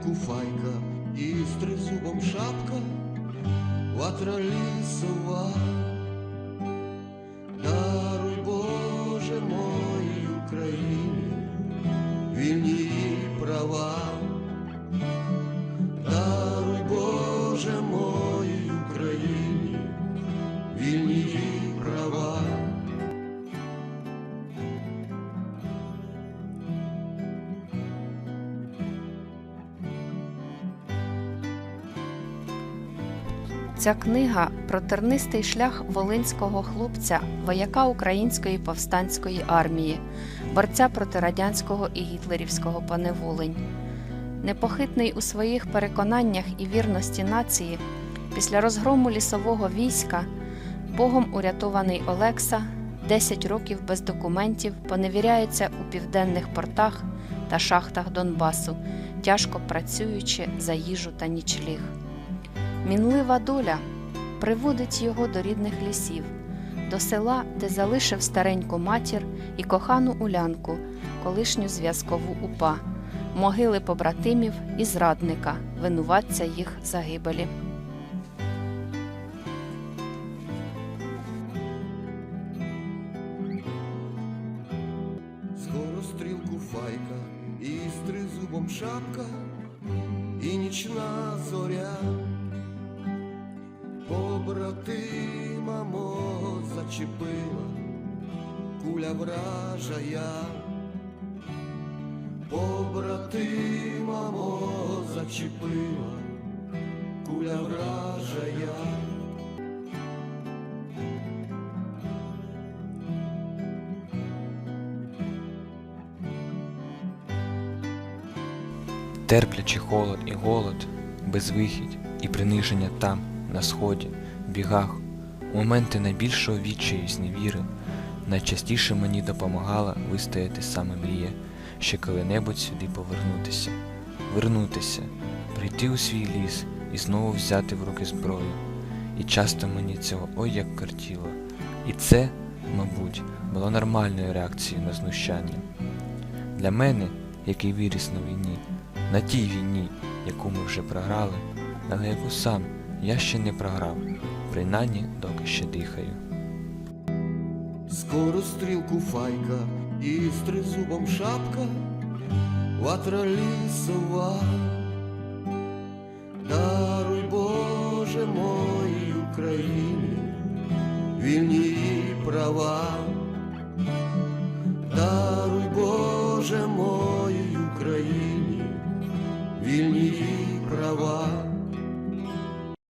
Скорострілку и і з тризубом шапка, ватра. Ця книга про тернистий шлях волинського хлопця, вояка української повстанської армії, борця проти радянського і гітлерівського поневолень. Непохитний у своїх переконаннях і вірності нації, після розгрому лісового війська, Богом урятований Олекса 10 років без документів поневіряється у південних портах та шахтах Донбасу, тяжко працюючи за їжу та нічліг. Мінлива доля приводить його до рідних лісів, до села, де залишив стареньку матір і кохану улянку, колишню зв'язкову упа, могили побратимів і зрадника, винуватця їх загибелі. Скорострілку файка і з тризубом шапка, і нічна зоря. Побратима мого зачепила, куля вражая. Побратима мого зачепила, куля вражая. терплячи холод і голод, безвихідь і приниження там, на сході, бігах, моменти найбільшого відчаю і зневіри, найчастіше мені допомагала вистояти саме мрія, ще коли-небудь сюди повернутися, вернутися, прийти у свій ліс і знову взяти в руки зброю. І часто мені цього ой як картіло. І це, мабуть, було нормальною реакцією на знущання. Для мене, який виріс на війні, на тій війні, яку ми вже програли, але яку сам я ще не програв, принаймні доки ще дихаю. Скорострілку файка і з тризубом шапка, ватра лісова. Даруй, Боже, моїй Україні, вільні права.